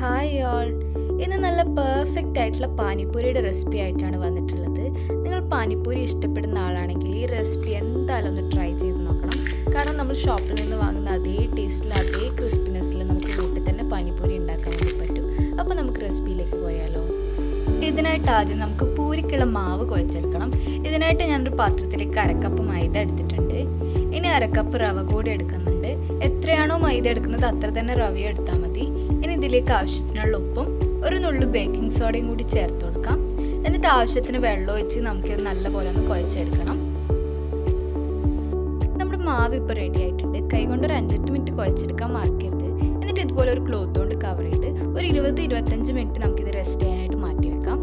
Hi all ഇന്ന് നല്ല perfect ആയിട്ടുള്ള പാനിപ്പൂരിയുടെ റെസിപ്പി ആയിട്ടാണ് വന്നിട്ടുള്ളത്. നിങ്ങൾ പാനിപ്പൂരി ഇഷ്ടപ്പെടുന്ന ആളാണെങ്കിൽ ഈ റെസിപ്പി എന്തായാലും ഒന്ന് ട്രൈ ചെയ്ത് നോക്കണം. കാരണം നമ്മൾ ഷോപ്പിൽ നിന്ന് വാങ്ങുന്ന അതേ ടേസ്റ്റിൽ അതേ ക്രിസ്പിനെസ്സിൽ നമുക്ക് വീട്ടിൽ തന്നെ പാനിപ്പൂരി ഉണ്ടാക്കാൻ വേണ്ടി പറ്റും. അപ്പോൾ നമുക്ക് റെസിപ്പിയിലേക്ക് പോയാലോ. ഇതിനായിട്ട് ആദ്യം നമുക്ക് പൂരിക്കുള്ള മാവ് കുഴച്ചെടുക്കണം. ഇതിനായിട്ട് ഞാനൊരു പാത്രത്തിലേക്ക് അരക്കപ്പ് മൈദ എടുത്തിട്ടുണ്ട്. ഇനി അരക്കപ്പ് റവ കൂടി എടുക്കുന്നുണ്ട്. എത്രയാണോ മൈദ എടുക്കുന്നത് അത്ര തന്നെ റവ എടുത്താൽ മതി. ഇനി ഇതിലേക്ക് ആവശ്യത്തിനുള്ള ഉപ്പും ഒരു നുള്ളു ബേക്കിംഗ് സോഡയും കൂടി ചേർത്ത് കൊടുക്കാം. എന്നിട്ട് ആവശ്യത്തിന് വെള്ളം ഒഴിച്ച് നമുക്കിത് നല്ലപോലെ ഒന്ന് കുഴച്ചെടുക്കണം. നമ്മുടെ മാവ് ഇപ്പോൾ റെഡി ആയിട്ടുണ്ട്. കൈകൊണ്ട് ഒരു അഞ്ചെട്ട് മിനിറ്റ് കുഴച്ചെടുക്കാൻ മറക്കരുത്. എന്നിട്ട് ഇതുപോലെ ഒരു ക്ലോത്ത് കൊണ്ട് കവർ ചെയ്ത് ഒരു ഇരുപത് ഇരുപത്തഞ്ച് മിനിറ്റ് നമുക്കിത് റെസ്റ്റ് ചെയ്യാനായിട്ട് മാറ്റി വെക്കാം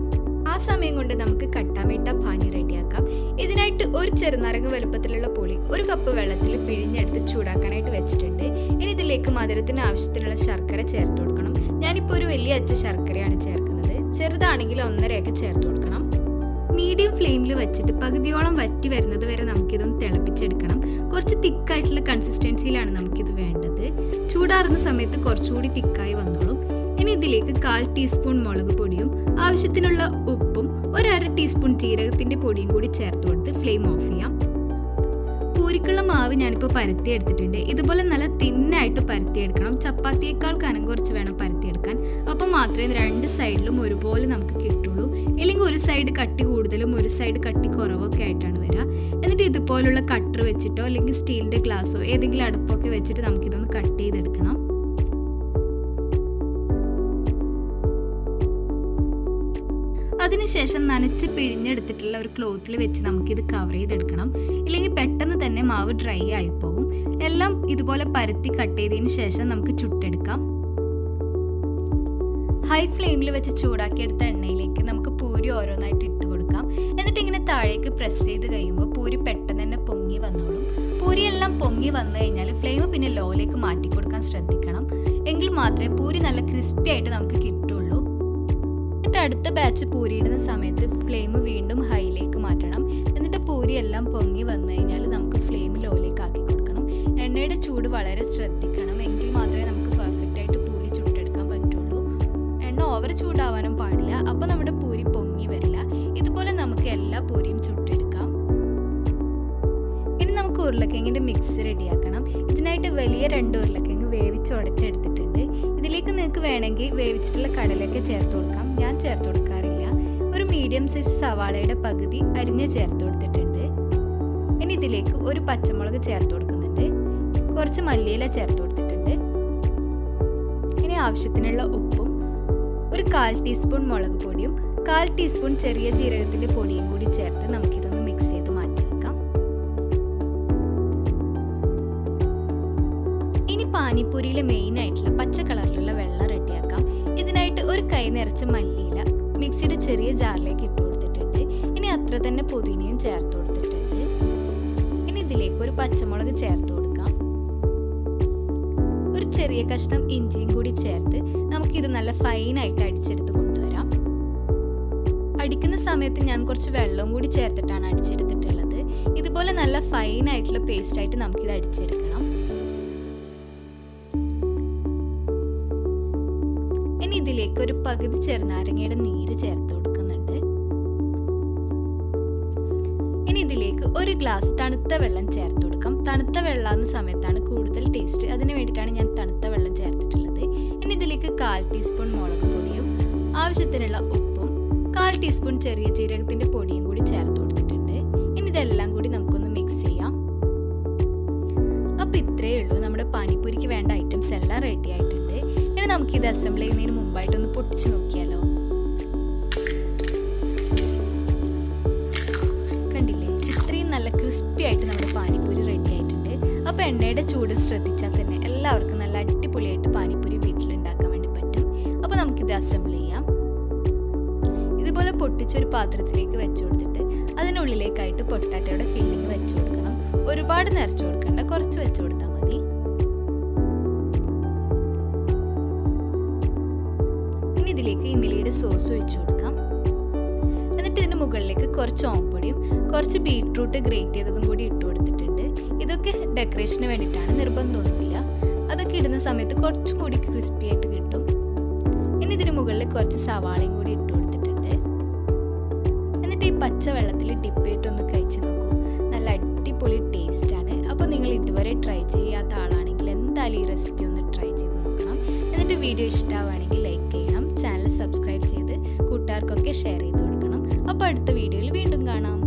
ആ സമയം കൊണ്ട് നമുക്ക് കട്ടാമീട്ട പാനി ഇതിനായിട്ട് ഒരു ചെറുനാരങ്ങ വലുപ്പത്തിലുള്ള പുളി ഒരു കപ്പ് വെള്ളത്തിൽ പിഴിഞ്ഞെടുത്ത് ചൂടാക്കാനായിട്ട് വെച്ചിട്ടുണ്ട്. ഇനി ഇതിലേക്ക് മധുരത്തിന് ആവശ്യത്തിനുള്ള ശർക്കര ചേർത്ത് കൊടുക്കണം. ഞാനിപ്പോൾ ഒരു വലിയ അച്ച ശർക്കരയാണ് ചേർക്കുന്നത്. ചെറുതാണെങ്കിൽ ഒന്നരയൊക്കെ ചേർത്ത് കൊടുക്കണം. മീഡിയം ഫ്ലെയിമിൽ വെച്ചിട്ട് പകുതിയോളം വറ്റി വരുന്നത് വരെ നമുക്കിതൊന്ന് തിളപ്പിച്ചെടുക്കണം. കുറച്ച് തിക്കായിട്ടുള്ള കൺസിസ്റ്റൻസിയിലാണ് നമുക്കിത് വേണ്ടത്. ചൂടാറുന്ന സമയത്ത് കുറച്ചുകൂടി തിക്കായി വന്നോളും. ഇനി ഇതിലേക്ക് കാൽ ടീസ്പൂൺ മുളക് പൊടിയും ആവശ്യത്തിനുള്ള ഉപ്പും ഒരു അര ടീസ്പൂൺ ജീരകത്തിന്റെ പൊടിയും കൂടി ചേർത്ത് കൊടുത്ത് ഫ്ലെയിം ഓഫ് ചെയ്യാം. പൂരിക്കുള്ള മാവ് ഞാനിപ്പോൾ പരത്തി എടുത്തിട്ടുണ്ട് ഇതുപോലെ നല്ല തിന്നായിട്ട് പരത്തിയെടുക്കണം. ചപ്പാത്തിയേക്കാൾ കനം കുറച്ച് വേണം പരത്തിയെടുക്കാൻ. അപ്പോൾ മാത്രമേ രണ്ട് സൈഡിലും ഒരുപോലെ നമുക്ക് കിട്ടുള്ളൂ. അല്ലെങ്കിൽ ഒരു സൈഡ് കട്ടി കൂടുതലും ഒരു സൈഡ് കട്ടി കുറവൊക്കെ ആയിട്ടാണ് വരിക. എന്നിട്ട് ഇതുപോലുള്ള കട്ടർ വെച്ചിട്ടോ അല്ലെങ്കിൽ സ്റ്റീലിന്റെ ഗ്ലാസ്സോ ഏതെങ്കിലും അടുപ്പൊക്കെ വെച്ചിട്ട് നമുക്കിതൊന്ന് കട്ട് ചെയ്തെടുക്കണം. അതിനുശേഷം നനച്ച് പിഴിഞ്ഞെടുത്തിട്ടുള്ള ഒരു ക്ലോത്തിൽ വെച്ച് നമുക്കിത് കവർ ചെയ്തെടുക്കണം. ഇല്ലെങ്കിൽ പെട്ടെന്ന് തന്നെ മാവ് ഡ്രൈ ആയി പോകും എല്ലാം ഇതുപോലെ പരത്തി കട്ട് ചെയ്തതിന് ശേഷം നമുക്ക് ചുട്ടെടുക്കാം. ഹൈ ഫ്ലെയിമിൽ വെച്ച് ചൂടാക്കിയെടുത്ത എണ്ണയിലേക്ക് നമുക്ക് പൂരി ഓരോന്നായിട്ട് ഇട്ട് കൊടുക്കാം. എന്നിട്ട് ഇങ്ങനെ താഴേക്ക് പ്രസ് ചെയ്ത് കഴിയുമ്പോൾ പൂരി പെട്ടെന്ന് തന്നെ പൊങ്ങി വന്നോളും. പൂരിയെല്ലാം പൊങ്ങി വന്നു കഴിഞ്ഞാൽ ഫ്ലെയിം പിന്നെ ലോയിലേക്ക് മാറ്റി കൊടുക്കാൻ ശ്രദ്ധിക്കണം. എങ്കിൽ മാത്രമേ പൂരി നല്ല ക്രിസ്പി ആയിട്ട് നമുക്ക് കിട്ടുള്ളൂ. എന്നിട്ട് അടുത്ത ബാച്ച് പൂരിയിടുന്ന സമയത്ത് ഫ്ലെയിം വീണ്ടും ഹൈയിലേക്ക് മാറ്റണം. എന്നിട്ട് പൂരി എല്ലാം പൊങ്ങി വന്നു കഴിഞ്ഞാൽ നമുക്ക് ഫ്ലെയിം ലോയിലേക്ക് ആക്കി കൊടുക്കണം. എണ്ണയുടെ ചൂട് വളരെ ശ്രദ്ധിക്കണം. എങ്കിൽ മാത്രമേ നമുക്ക് പെർഫെക്റ്റ് ആയിട്ട് പൂരി ചുട്ടെടുക്കാൻ പറ്റുള്ളൂ. എണ്ണ ഓവർ ചൂടാവാനും പാടില്ല. അപ്പോൾ നമ്മുടെ പൂരി പൊങ്ങി വരില്ല. ഇതുപോലെ നമുക്ക് എല്ലാ പൂരിയും ചുട്ടെടുക്കാം. ഇനി നമുക്ക് ഉരുളക്കിഴങ്ങിന്റെ മിക്സ് റെഡിയാക്കണം ഇതിനായിട്ട് വലിയ രണ്ട് ഉരുളക്കിഴങ്ങ് വേവിച്ച് ഉടച്ചെടുത്തിട്ടുണ്ട് ഇതിലേക്ക് നിങ്ങൾക്ക് വേണമെങ്കിൽ വേവിച്ചിട്ടുള്ള കടലൊക്കെ ചേർത്ത് കൊടുക്കാം. ഞാൻ ചേർത്ത് കൊടുക്കാറില്ല. ഒരു മീഡിയം സൈസ് സവാളയുടെ പകുതി അരിഞ്ഞ് ചേർത്ത് കൊടുത്തിട്ടുണ്ട്. ഇനി ഇതിലേക്ക് ഒരു പച്ചമുളക് ചേർത്ത് കൊടുക്കുന്നുണ്ട്. കുറച്ച് മല്ലിയില ചേർത്ത് കൊടുത്തിട്ടുണ്ട്. ഇനി ആവശ്യത്തിനുള്ള ഉപ്പും ഒരു കാൽ ടീസ്പൂൺ മുളക് പൊടിയും കാൽ ടീസ്പൂൺ ചെറിയ ജീരകത്തിന്റെ പൊടിയും കൂടി ചേർത്ത് നമുക്കിതൊന്ന് മിക്സ് ചെയ്ത് മാറ്റി വെക്കാം ഇനി പാനിപ്പൂരിയിലെ മെയിൻ ആയിട്ടുള്ള നിറച്ച് മല്ലിയില മിക്സിയുടെ ചെറിയ ജാറിലേക്ക് ഇട്ട് കൊടുത്തിട്ടുണ്ട്. ഇനി അത്ര തന്നെ പുതിനയും ചേർത്ത് കൊടുത്തിട്ടുണ്ട്. ഇനി ഇതിലേക്ക് ഒരു പച്ചമുളക് ചേർത്ത് കൊടുക്കാം. ഒരു ചെറിയ കഷ്ണം ഇഞ്ചിയും കൂടി ചേർത്ത് നമുക്കിത് നല്ല ഫൈനായിട്ട് അടിച്ചെടുത്ത് കൊണ്ടുവരാം. അടിക്കുന്ന സമയത്ത് ഞാൻ കുറച്ച് വെള്ളവും കൂടി ചേർത്തിട്ടാണ് അടിച്ചെടുത്തിട്ടുള്ളത്. ഇതുപോലെ നല്ല ഫൈനായിട്ടുള്ള പേസ്റ്റ് ആയിട്ട് നമുക്കിത് അടിച്ചെടുക്കണം. ഇനി ഇതിലേക്ക് ഒരു പകുതി ചെറുനാരങ്ങയുടെ നീര് ചേർത്ത് കൊടുക്കുന്നുണ്ട്. ഇനി ഇതിലേക്ക് ഒരു ഗ്ലാസ് തണുത്ത വെള്ളം ചേർത്ത് കൊടുക്കാം. തണുത്ത വെള്ളമാകുന്ന സമയത്താണ് കൂടുതൽ ടേസ്റ്റ് അതിന് വേണ്ടിയിട്ടാണ് ഞാൻ തണുത്ത വെള്ളം ചേർത്തിട്ടുള്ളത്. ഇനി ഇതിലേക്ക് കാൽ ടീസ്പൂൺ മുളക് പൊടിയും ആവശ്യത്തിനുള്ള ഉപ്പും കാൽ ടീസ്പൂൺ ചെറിയ ജീരകത്തിന്റെ പൊടിയും നമുക്കിത് അസംബിൾ ചെയ്യുന്നതിന് മുമ്പായിട്ടൊന്ന് പൊട്ടിച്ച് നോക്കിയാലോ? കണ്ടില്ലേ? ഇത്രയും നല്ല ക്രിസ്പി ആയിട്ട് നമ്മുടെ പാനിപ്പൂരി റെഡി ആയിട്ടുണ്ട്. അപ്പോൾ എണ്ണയുടെ ചൂട് ശ്രദ്ധിച്ചാൽ തന്നെ എല്ലാവർക്കും നല്ല അടിപൊളിയായിട്ട് പാനിപ്പൂരി വീട്ടിലുണ്ടാക്കാൻ വേണ്ടി പറ്റും. അപ്പോൾ നമുക്കിത് അസംബിൾ ചെയ്യാം. ഇതുപോലെ പൊട്ടിച്ചൊരു പാത്രത്തിലേക്ക് വെച്ചു കൊടുത്തിട്ട് അതിനുള്ളിലേക്കായിട്ട് പൊട്ടാറ്റയുടെ ഫില്ലിങ് വെച്ചു കൊടുക്കണം. ഒരുപാട് നിറച്ചു കൊടുക്കണ്ട കുറച്ച് വെച്ചു കൊടുത്താൽ മതി. ഇതിലേക്ക് ഇമലിയുടെ സോസ് ഒഴിച്ച് കൊടുക്കാം. എന്നിട്ട് ഇതിന് മുകളിലേക്ക് കുറച്ച് ഓംപൊടിയും കുറച്ച് ബീട്രൂട്ട് ഗ്രേറ്റ് ചെയ്തതും കൂടി ഇട്ട് കൊടുത്തിട്ടുണ്ട്. ഇതൊക്കെ ഡെക്കറേഷന് വേണ്ടിയിട്ടാണ് നിർബന്ധമൊന്നുമില്ല. അതൊക്കെ ഇടുന്ന സമയത്ത് കുറച്ചും കൂടി ക്രിസ്പി ആയിട്ട് കിട്ടും. ഇനി ഇതിന് മുകളിൽ കുറച്ച് സവാളയും കൂടി ഇട്ട് കൊടുത്തിട്ടുണ്ട്. എന്നിട്ട് ഈ പച്ച വെള്ളത്തിൽ ഡിപ്പ് ചെയ്തിട്ടൊന്ന് കഴിച്ച് നോക്കൂ. നല്ല അടിപൊളി ടേസ്റ്റാണ് അപ്പോൾ നിങ്ങൾ ഇതുവരെ ട്രൈ ചെയ്യാത്ത ആളാണെങ്കിൽ എന്തായാലും ഈ റെസിപ്പി ഒന്ന് ട്രൈ ചെയ്ത് നോക്കണം. എന്നിട്ട് വീഡിയോ ഇഷ്ടമാവുകയാണെങ്കിൽ സബ്സ്ക്രൈബ് ചെയ്ത് കൂട്ടുകാർക്കൊക്കെ ഷെയർ ചെയ്ത് കൊടുക്കണം. അപ്പോൾ അടുത്ത വീഡിയോയിൽ വീണ്ടും കാണാം.